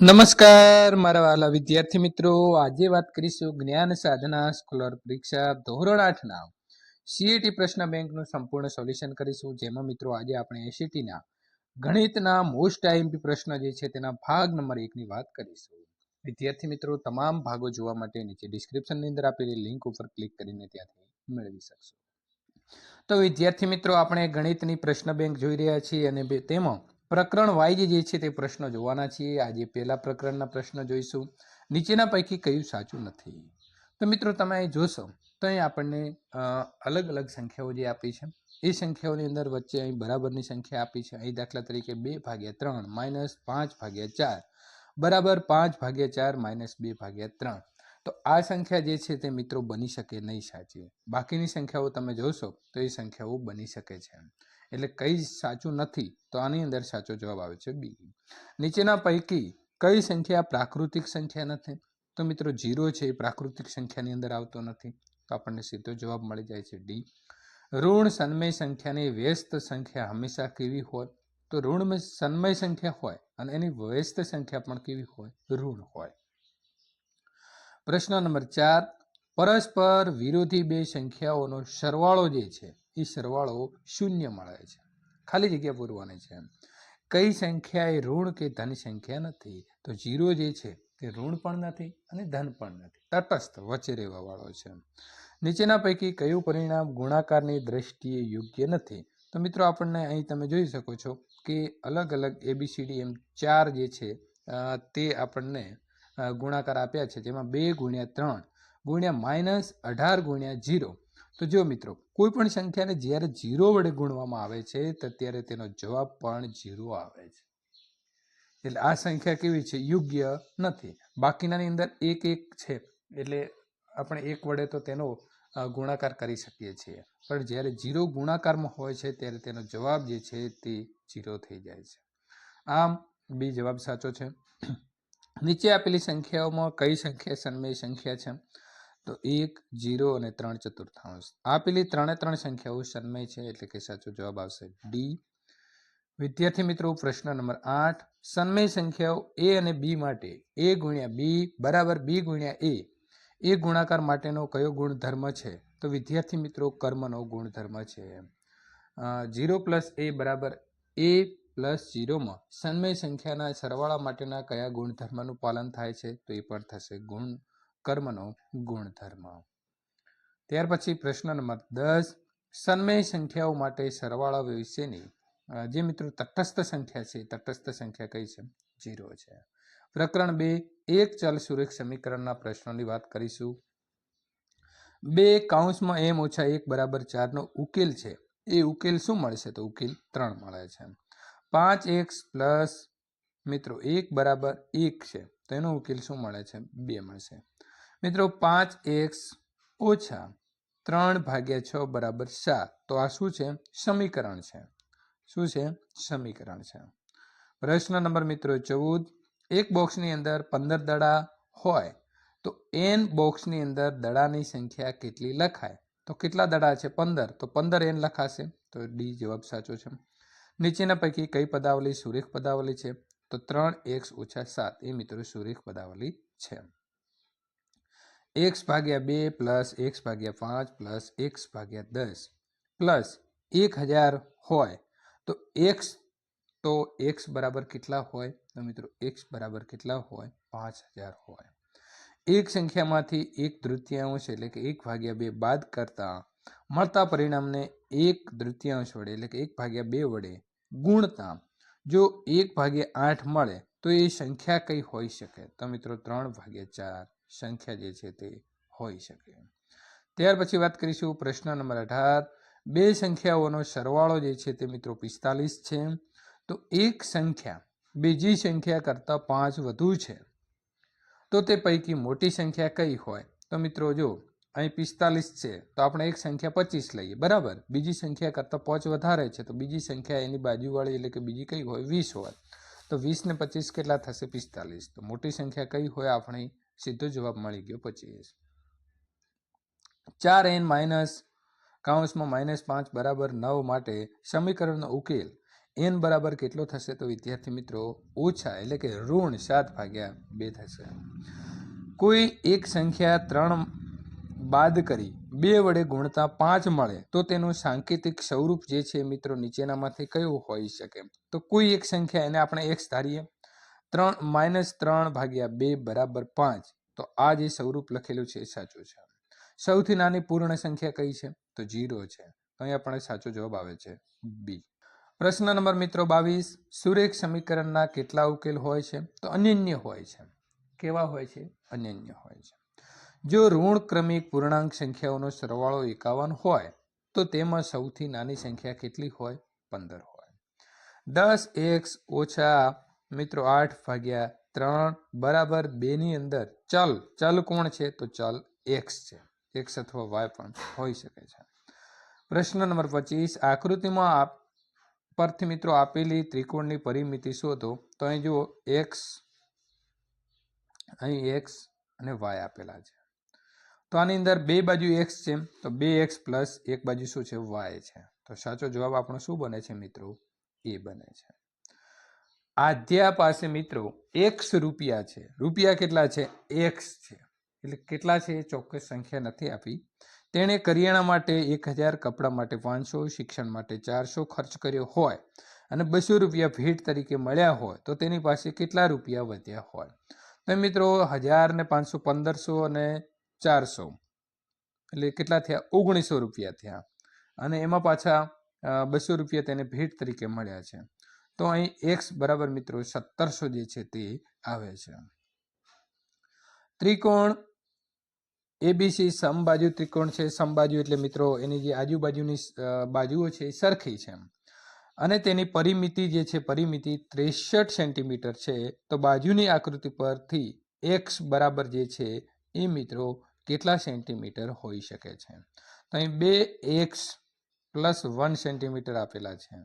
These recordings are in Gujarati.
નમસ્કાર, મારા વાલા વિદ્યાર્થી મિત્રો. આજે વાત કરીશું જ્ઞાન સાધના સ્કોલર પરીક્ષા ધોરણ આઠના. સીઈટી પ્રશ્ન બેંકનું સંપૂર્ણ સોલ્યુશન કરીશું. જેમાં મિત્રો આજે આપણે એસીટીના ગણિતના મોસ્ટ આઈએમપી પ્રશ્ન જે છે તેના ભાગ નંબર એકની વાત કરીશું. વિદ્યાર્થી મિત્રો, તમામ ભાગો જોવા માટે નીચે ડિસ્ક્રિપ્શનની અંદર આપેલી લિંક ઉપર ક્લિક કરીને ત્યાંથી મેળવી શકશો. તો વિદ્યાર્થી મિત્રો, આપણે ગણિતની પ્રશ્ન બેંક જોઈ રહ્યા છીએ અને તેમાં પ્રકરણ વાઇઝ જે છે તે પ્રશ્નો જોવાના છીએ. આજે પહેલા પ્રકરણના પ્રશ્નો જોઈશું. નીચેના પૈકી કયું સાચું નથી? તો મિત્રો, તમે અહીં જોશો, તો અહીં આપણને અલગ અલગ સંખ્યાઓ જે આપી છે. એ સંખ્યાઓની અંદર વચ્ચે અહીં બરાબરની સંખ્યા આપી છે. અહીં દાખલા તરીકે બે ભાગ્યા ત્રણ માઇનસ પાંચ ભાગ્યા ચાર. બરાબર પાંચ ભાગ્યા ચાર માઇનસ બે ભાગ્યા ત્રણ. તો આ સંખ્યા જે છે તે મિત્રો બની શકે નહીં સાચી. બાકીની સંખ્યાઓ તમે જોશો તો એ સંખ્યાઓ બની શકે છે. એટલે કઈ સાચું નથી, તો આની અંદર સાચો જવાબ આવે છે બી. નીચેના પૈકી કઈ સંખ્યા પ્રાકૃતિક સંખ્યા નથી? તો મિત્રો જીરો છે, એ પ્રાકૃતિક સંખ્યાની અંદર આવતો નથી, તો આપણને સીધો જવાબ મળી જાય છે ડી. ઋણ સન્મય સંખ્યાની વ્યસ્ત સંખ્યા હંમેશા કેવી હોય? તો ઋણ સન્મય સંખ્યા હોય અને એની વ્યસ્ત સંખ્યા પણ કેવી હોય? ઋણ હોય. પ્રશ્ન નંબર ચાર. પરસ્પર વિરોધી બે સંખ્યાઓનો સરવાળો જે છે એ સરવાળો શૂન્ય મળે છે. ખાલી જગ્યા પૂરવાની છે કઈ સંખ્યા એ ઋણ કે ધન સંખ્યા નથી? તો જીરો જે છે તે ઋણ પણ નથી અને ધન પણ નથી. તટસ્થ વચ્ચે રહેવા વાળો છે નીચેના પૈકી કયું પરિણામ ગુણાકારની દ્રષ્ટિએ યોગ્ય નથી? તો મિત્રો આપણને અહીં તમે જોઈ શકો છો કે અલગ અલગ એબીસીડી એમ ચાર જે છે તે આપણને ગુણાકાર આપ્યા છે. જેમાં બે ગુણ્યા ત્રણ ગુણ્યા માઇનસ અઢાર ગુણ્યા જીરો. તો જો મિત્રો, કોઈ પણ સંખ્યાને જ્યારે જીરો વડે ગુણવામાં આવે છે, તો ત્યારે તેનો જવાબ પણ જીરો આવે છે. એટલે આ સંખ્યા કેવી છે? યોગ્ય નથી. બાકીનાની અંદર એક એક છે, એટલે આપણે એક વડે તો તેનો ગુણાકાર કરી શકીએ છીએ. પણ જ્યારે જીરો ગુણાકારમાં હોય છે, ત્યારે તેનો જવાબ જે છે તે જીરો થઈ જાય છે. આમ, બી જવાબ સાચો છે. નીચે આપેલી સંખ્યાઓમાં કઈ સંખ્યા સન્મય સંખ્યા છે? તો એક, જીરો અને ત્રણ ચતુર્થાંશ. આપેલી ત્રણે ત્રણ સંખ્યાઓ સન્મય છે એટલે કે સાચો જવાબ આવશે ડી વિદ્યાર્થી મિત્રો, પ્રશ્ન નંબર આઠ. સન્મય સંખ્યાઓ એ અને બી માટે એ ગુણ્યા બી બરાબર બી ગુણ્યા એ એ ગુણાકાર માટેનો કયો ગુણધર્મ છે? તો વિદ્યાર્થી મિત્રો, કર્મનો ગુણધર્મ છે. જીરો પ્લસ એ બરાબર એ પ્લસ જીરોમાં સન્મય સંખ્યાના સરવાળા માટેના કયા ગુણધર્મનું પાલન થાય છે? તો એ પણ થશે ગુણ કર્મનો ગુણધર્મ. ત્યાર પછી પ્રશ્ન નંબર દસ સન્મય સંખ્યાઓ માટે સરવાળા વિશેની જે મિત્રો તટસ્થ સંખ્યા છે, તટસ્થ સંખ્યા કઈ છે? જીરો છે. પ્રકરણ બે, એક ચલ સુરેખ સમીકરણના પ્રશ્નોની વાત કરીશું. બે કાઉન્સમાં એમ ઓછા એક બરાબર ચારનો ઉકેલ છે. એ ઉકેલ શું મળશે? તો ઉકેલ ત્રણ મળે છે. પાંચ એક્સ પ્લસ મિત્રો એક બરાબર એક છે. તો એનો ઉકેલ શું મળે છે? બે મળશે. મિત્રો પાંચ એક્સ ઓછા ત્રણ ભાગ્યા છ બરાબર સાત. તો આ શું છે? સમીકરણ છે. શું છે? સમીકરણ છે. પ્રશ્ન નંબર મિત્રો ચૌદ. એક બોક્સની અંદર પંદર દડા હોય તો એન બોક્સની અંદર દડાની સંખ્યા કેટલી લખાય? તો કેટલા દડા છે? પંદર. તો પંદર એન લખાશે. તો ડી જવાબ સાચો છે. નીચેના પૈકી કઈ પદાવલી સુરેખ પદાવલી છે? તો ત્રણ એક્સ ઓછા સાત. એ મિત્રો સુરેખ પદાવલી છે. એક્સ ભાગ્યા બે પ્લસ એક્સ ભાગ્યા પાંચ પ્લસ એક્સ ભાગ્યા દસ પ્લસ એક હજાર હોય તો એક્સ તો એક્સ બરાબર કેટલા હોય? તો મિત્રો એક્સ બરાબર કેટલા હોય? પાંચ હજાર હોય. એક સંખ્યામાંથી એક તૃતીયાંશ એટલે કે એક ભાગ્યા બે બાદ કરતા મળતા પરિણામને એક તૃતીયાંશ વડે એટલે કે એક ભાગ્યા બે વડે ગુણતા. જો એક ભાગ્યા આઠ મળે તો એ સંખ્યા કઈ હોઈ શકે? તો મિત્રો ત્રણ ભાગ્યા ચાર. સંખ્યા જે છે તે હોઈ શકે. ત્યાર પછી વાત કરીશું પ્રશ્ન નંબર અઢાર. બે સંખ્યાઓનો સરવાળો જે છે તે મિત્રો પિસ્તાલીસ છે. તો એક સંખ્યા બીજી સંખ્યા કરતાં પાંચ વધુ છે. તો તે પૈકી મોટી સંખ્યા કઈ હોય? તો મિત્રો જો અહીં પિસ્તાલીસ છે, તો આપણે એક સંખ્યા પચીસ લઈએ, બરાબર? બીજી સંખ્યા કરતાં પાંચ વધારે છે, તો બીજી સંખ્યા એની બાજુવાળી એટલે કે બીજી કઈ હોય? વીસ હોય. તો વીસ ને પચીસ કેટલા થશે? પિસ્તાલીસ. તો મોટી સંખ્યા કઈ હોય? આપણે સીધો જવાબ મળી ગયો પચીસ ચાર એન માઇનસ કાઉન્સમાં માઇનસ પાંચ બરાબર નવ માટે સમીકરણનો ઉકેલ. એન બરાબર કેટલો થશે? તો વિદ્યાર્થી મિત્રો, ઓછા એટલે કે ઋણ સાત ભાગ્યા બે થશે. કોઈ એક સંખ્યા ત્રણ બાદ કરી બે વડે ગુણતા પાંચ મળે, તો તેનું સાંકેતિક સ્વરૂપ જે છે મિત્રો, નીચેનામાંથી કયું હોઈ શકે? તો કોઈ એક સંખ્યા એને આપણે એક્સ ધારીએ. ત્રણ માઇનસ ત્રણ ભાગ્યા બે બરાબર પાંચ. તો આ જે સ્વરૂપ લખેલું છે એ સાચું છે. સૌથી નાની પૂર્ણ સંખ્યા કઈ છે? તો જીરો છે. તો અહીં આપણે સાચો જવાબ આવે છે બી. પ્રશ્ન નંબર મિત્રો બાવીસ. સુરેખ સમીકરણના કેટલા ઉકેલ હોય છે? તો અનન્ય હોય છે. કેવા હોય છે? અનન્ય હોય છે. જો ઋણ ક્રમિક પૂર્ણાંક સંખ્યાઓનો સરવાળો એકાવન હોય, તો તેમાં સૌથી નાની સંખ્યા કેટલી હોય? પંદર હોય. દસ એક્સ ઓછા મિત્રો આઠ ભાગ્યા ત્રણ બરાબર બેની અંદર ચલ ચલ કોણ છે? તો ચલ એક્સ છે. એક્સ અથવા વાય પણ હોઈ શકે છે. પ્રશ્ન નંબર પચીસ, આકૃતિમાં આપ પરથી મિત્રો આપેલી ત્રિકોણની પરિમિતિ શોધો. તો અહીં જુઓ, એક્સ, અહીં એક્સ અને વાય આપેલા છે. તો આની અંદર બે બાજુ એક્સ છે. તો બે એક્સ પ્લસ એક બાજુ શું છે? વાય છે. તો સાચો જવાબ આપણો શું બને છે મિત્રો? એ બને છે. આધ્યા પાસે મિત્રો એક્સ રૂપિયા છે. રૂપિયા કેટલા છે? એક્સ છે. એટલે કેટલા છે એ ચોક્કસ સંખ્યા નથી આપી. તેણે કરિયાણા માટે એક હજાર, કપડાં માટે પાંચસો, શિક્ષણ માટે ચારસો ખર્ચ કર્યો હોય અને બસો રૂપિયા ભેટ તરીકે મળ્યા હોય તો તેની પાસે કેટલા રૂપિયા વધ્યા હોય? તો મિત્રો હજાર ને પાંચસો પંદરસો અને ચારસો. એટલે કેટલા થયા? ઓગણીસો રૂપિયા થયા. અને એમાં પાછા બસો રૂપિયા તેને ભેટ તરીકે મળ્યા છે. તો અહીં એક્સ બરાબર મિત્રો સત્તરસો જે છે તે આવે છે. ત્રિકોણ એબીસી સમબાજુ ત્રિકોણ છે. સમબાજુ એટલે મિત્રો એની જે આજુબાજુની બાજુઓ છે એ સરખી છે અને તેની પરિમિતિ જે છે પરિમિતિ ત્રેસઠ સેન્ટીમીટર છે તો બાજુની આકૃતિ પરથી એક્સ બરાબર જે છે એ મિત્રો કેટલા સેન્ટીમીટર હોઈ શકે છે? તો અહીં બે એક્સ પ્લસ વન સેન્ટીમીટર આપેલા છે.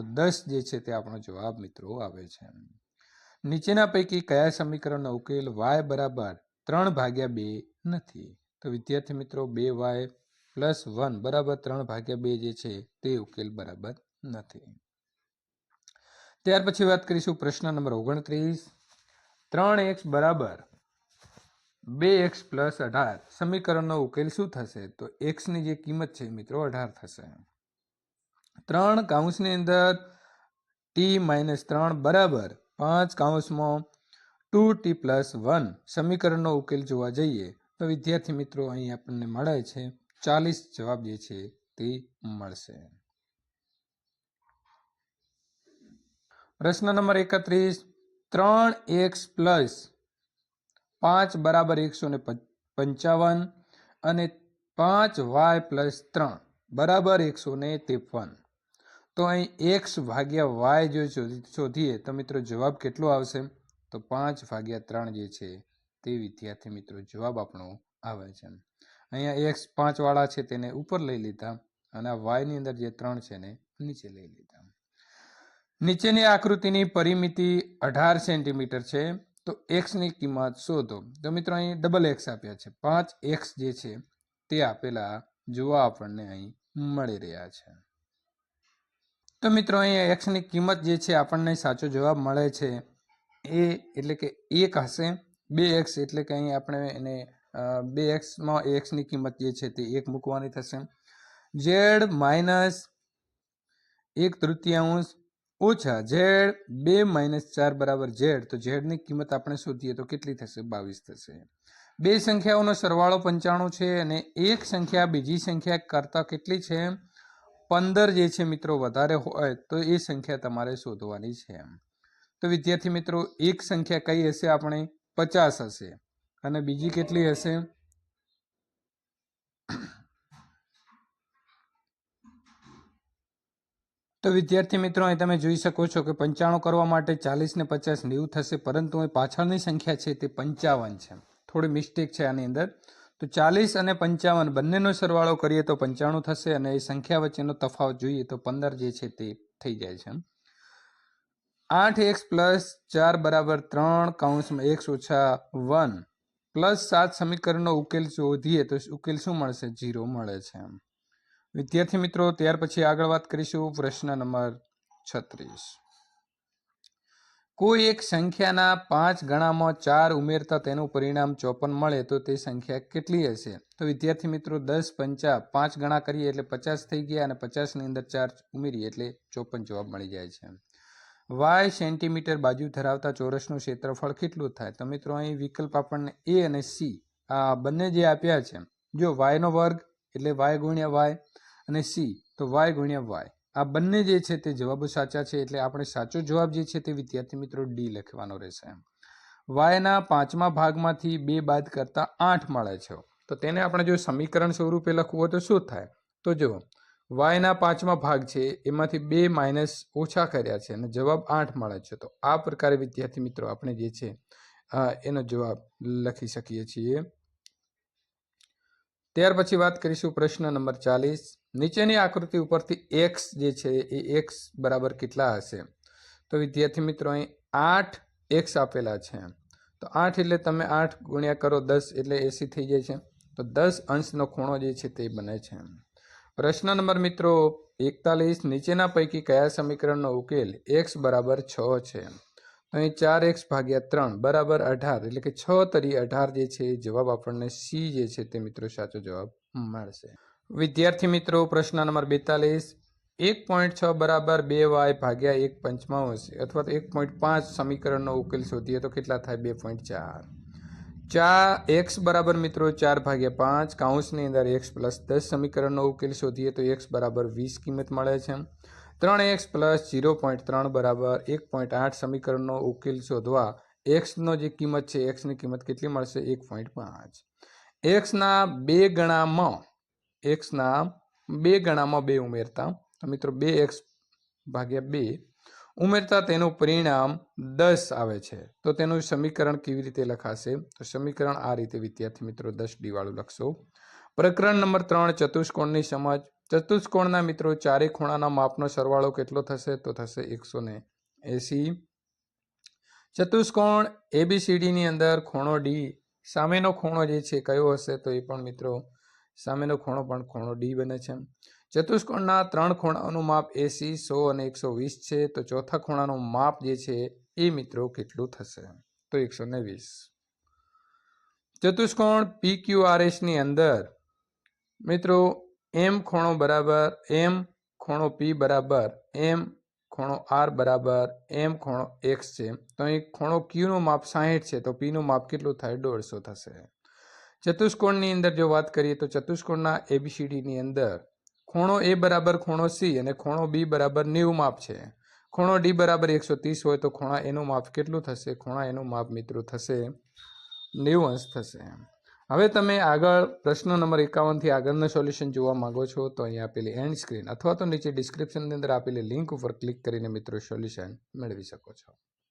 તો દસ જે છે તે આપણો જવાબ, મિત્રો, આવે છે. નીચેના પૈકી કયા સમીકરણનો ઉકેલ વાય બરાબર ત્રણ ભાગ્યા બે નથી? તો વિદ્યાર્થી મિત્રો, બે વાય પ્લસ વન બરાબર ત્રણ ભાગ્યા બે જે છે તે ઉકેલ બરાબર નથી. ત્યાર પછી વાત કરીશું પ્રશ્ન નંબર ઓગણત્રીસ. ત્રણ એક્સ બરાબર બે એક્સ પ્લસ અઢાર. સમીકરણનો ઉકેલ શું થશે? તો એક્સની જે કિંમત છે મિત્રો અઢાર થશે. ત્રણ કાઉન્સની અંદર ટી માઇનસ ત્રણ બરાબર પાંચ કાઉન્સમાં ટુ ટી પ્લસ વન સમીકરણનો ઉકેલ જોવા જઈએ તો વિદ્યાર્થી મિત્રો અહીં આપણને મળે છે. ચાલીસ જવાબ જે છે તે મળશે. પ્રશ્ન નંબર એકત્રીસ, ત્રણ એક્સ પ્લસ પાંચ બરાબર એકસો ને પંચાવન અને પાંચ વાય પ્લસ ત્રણ બરાબર એકસો ને ત્રેપન. તો અહીં એક્સ ભાગ્યા વાય જો શોધી- શોધીએ, તો મિત્રો જવાબ કેટલો આવશે? તો પાંચ ભાગ્યા ત્રણ જે છે, તે વિદ્યાર્થી મિત્રો જવાબ આપણો આવે છે. અહીંયા એક્સ પાંચવાળા છે, તેને ઉપર લઈ લીધા અને આ વાયની અંદર જે ત્રણ છે ને નીચે લઈ લીધા. નીચેની આકૃતિની પરિમિતિ અઢાર સેન્ટીમીટર છે, તો એક્સની કિંમત શોધો. તો મિત્રો અહીં ડબલ એક્સ આપ્યા છે. પાંચ એક્સ જે છે, તે આપેલા જોવા આપણને અહીં મળી રહ્યા છે. તો મિત્રો, અહીંયા એક્સની કિંમત જે છે, આપણને સાચો જવાબ મળે છે. એ એટલે કે એક હશે, બે એક્સ એટલે કે અહીં આપણે એને બે એક્સમાં એક્સની કિંમત જે છે તે એક મૂકવાની થશે. ઝેડ માઇનસ એક તૃતીયાંશ ઓછા ઝેડ બે માઇનસ ચાર બરાબર ઝેડ તો ઝેડની કિંમત આપણે શોધીએ તો કેટલી થશે? બાવીસ થશે. બે સંખ્યાઓનો સરવાળો પંચાણું છે અને એક સંખ્યા બીજી સંખ્યા કરતાં કેટલી છે? પંદર જે છે મિત્રો વધારે હોય તો એ સંખ્યા તમારે શોધવાની છે તો વિદ્યાર્થી મિત્રો, એક સંખ્યા કઈ હશે આપણે? પચાસ હશે. અને બીજી કેટલી હશે? તો વિદ્યાર્થી મિત્રો, અહીં તમે જોઈ શકો છો કે પંચાણું કરવા માટે ચાલીસ ને પચાસ નેવું થશે, પરંતુ અહીં પાછળની સંખ્યા છે તે પંચાવન છે. થોડી મિસ્ટેક છે આની અંદર. તો ચાલીસ અને પંચાવન, બંનેનો સરવાળો કરીએ તો પંચાણું થશે અને એ સંખ્યા વચ્ચેનો તફાવત જોઈએ તો પંદર જે છે તે થઈ જાય છે. આઠ એક્સ પ્લસ ચાર બરાબર ત્રણ કાઉન્સમાં એક્સ ઓછા વન પ્લસ સાત સમીકરણનો ઉકેલ શોધીએ તો ઉકેલ શું મળશે? જીરો મળે છે. વિદ્યાર્થી મિત્રો, ત્યાર પછી આગળ વાત કરીશું પ્રશ્ન નંબર છત્રીસ. કોઈ એક સંખ્યાના પાંચ ગણામાં ચાર ઉમેરતા તેનું પરિણામ ચોપન મળે તો તે સંખ્યા કેટલી હશે? તો વિદ્યાર્થી મિત્રો, દસ, પંચા, પાંચ ગણા કરીએ એટલે પચાસ થઈ ગયા અને પચાસની અંદર ચાર ઉમેરીએ એટલે ચોપન જવાબ મળી જાય છે. વાય સેન્ટીમીટર બાજુ ધરાવતા ચોરસનું ક્ષેત્રફળ કેટલું થાય? તો મિત્રો, અહીં વિકલ્પ આપણને એ અને સી, આ બંને જે આપ્યા છે, જો વાયનો વર્ગ એટલે વાય ગુણ્યા વાય અને સી, તો વાય ગુણ્યા વાય. આ બંને જે છે તે જવાબો સાચા છે એટલે આપણે સાચો જવાબ જે છે તે વિદ્યાર્થી મિત્રો ડી લખવાનો રહેશે. વાયના પાંચમા ભાગમાંથી બે બાદ કરતા આઠ મળે છે. તો તેને આપણે જો સમીકરણ સ્વરૂપે લખવું હોય તો શું થાય? તો જો વાયના પાંચમા ભાગ છે, એમાંથી બે માઇનસ ઓછા કર્યા છે અને જવાબ આઠ મળે છે. તો આ પ્રકારે વિદ્યાર્થી મિત્રો આપણે જે છે એનો જવાબ લખી શકીએ છીએ. ત્યાર પછી વાત કરીશું પ્રશ્ન નંબર ચાલીસ. નીચેની આકૃતિ ઉપરથી એક્સ જે છે એ એક્સ બરાબર કેટલા હશે? તો વિદ્યાર્થી મિત્રો, અહીં આઠ એક્સ આપેલા છે. તો આઠ એટલે તમે આઠ ગુણ્યા કરો દસ એટલે એસી થઈ જાય છે. તો દસ અંશનો ખૂણો જે છે તે બને છે. પ્રશ્ન નંબર મિત્રો, એકતાલીસ નીચેના પૈકી કયા સમીકરણનો ઉકેલ એક્સ બરાબર છ છે? તો અહીં ચાર એક્સ ભાગ્યા ત્રણ બરાબર અઢાર એટલે કે છ તરી અઢાર જે છે જવાબ આપણને સી જે છે તે મિત્રો સાચો જવાબ મળશે. વિદ્યાર્થી મિત્રો, પ્રશ્ન નંબર બેતાલીસ. એક પોઈન્ટ છ બરાબર બે વાય ભાગ્યા એક પંચમાંશ અથવા તો એક પોઈન્ટ પાંચ સમીકરણનો ઉકેલ શોધીએ તો કેટલા થાય? બે પોઈન્ટ ચાર. ચાર એક્સ બરાબર મિત્રો ચાર ભાગ્યા પાંચ. કાઉન્સની અંદર એક્સ પ્લસ દસ સમીકરણનો ઉકેલ શોધીએ તો એક્સ બરાબર વીસ કિંમત મળે છે. ત્રણ એક્સ પ્લસ જીરો પોઈન્ટ ત્રણ બરાબર એક પોઈન્ટ આઠ સમીકરણનો ઉકેલ શોધવા એક્સનો જે કિંમત છે, એક્સની કિંમત કેટલી મળશે? એક પોઈન્ટ પાંચ. એક્સના બે ગણામાં એક્સના બે ગણામાં બે ઉમેરતા. તો મિત્રો બે એક્સ ભાગ્યા બે ઉમેરતા તેનું પરિણામ દસ આવે છે. તો તેનું સમીકરણ કેવી રીતે લખાશે? તો સમીકરણ આ રીતે વિદ્યાર્થી મિત્રો દસ ડીવાળું લખશો. પ્રકરણ નંબર ત્રણ, ચતુષ્કોણની સમજ. ચતુષ્કોણના મિત્રો ચારે ખૂણાના માપનો સરવાળો કેટલો થશે? તો થશે એકસો એસી. ચતુષ્કોણ એબીસીડીની અંદર ખૂણો ડી સામેનો ખૂણો જે છે કયો હશે? તો એ પણ મિત્રો સામેનો ખૂણો પણ ખૂણો ડી બને છે. ચતુષ્કોણના ત્રણ ખૂણાઓનું માપ એસી, સો અને એકસો વીસ છે. તો ચોથા ખૂણાનું માપ જે છે એ મિત્રો કેટલું થશે? તો એકસો ને વીસ. ચતુષ્કોણ પી ક્યુ આર એસની અંદર મિત્રો એમ ખૂણો બરાબર, એમ ખૂણો પી બરાબર, એમ ખૂણો આર બરાબર, એમ ખૂણો એક્સ છે. તો અહીં ખૂણો ક્યુનું માપ સાહીઠ છે. તો પીનું માપ કેટલું થાય? દોઢસો થશે. ચતુષ્કોણની અંદર જો વાત કરીએ તો ચતુષ્કોણના એબીસીડીની અંદર ખૂણો એ બરાબર ખૂણો સી અને ખૂણો બી બરાબર નેવું માપ છે. ખૂણો ડી બરાબર એકસો ત્રીસ હોય તો ખૂણા એનું માપ કેટલું થશે? ખૂણા એનું માપ મિત્રો થશે નેવું અંશ થશે. હવે તમે આગળ પ્રશ્ન નંબર એકાવનથી આગળનું સોલ્યુશન જોવા માગો છો તો અહીં આપેલી એન્ડ સ્ક્રીન અથવા તો નીચે ડિસ્ક્રિપ્શનની અંદર આપેલી લિંક ઉપર ક્લિક કરીને મિત્રો સોલ્યુશન મેળવી શકો છો.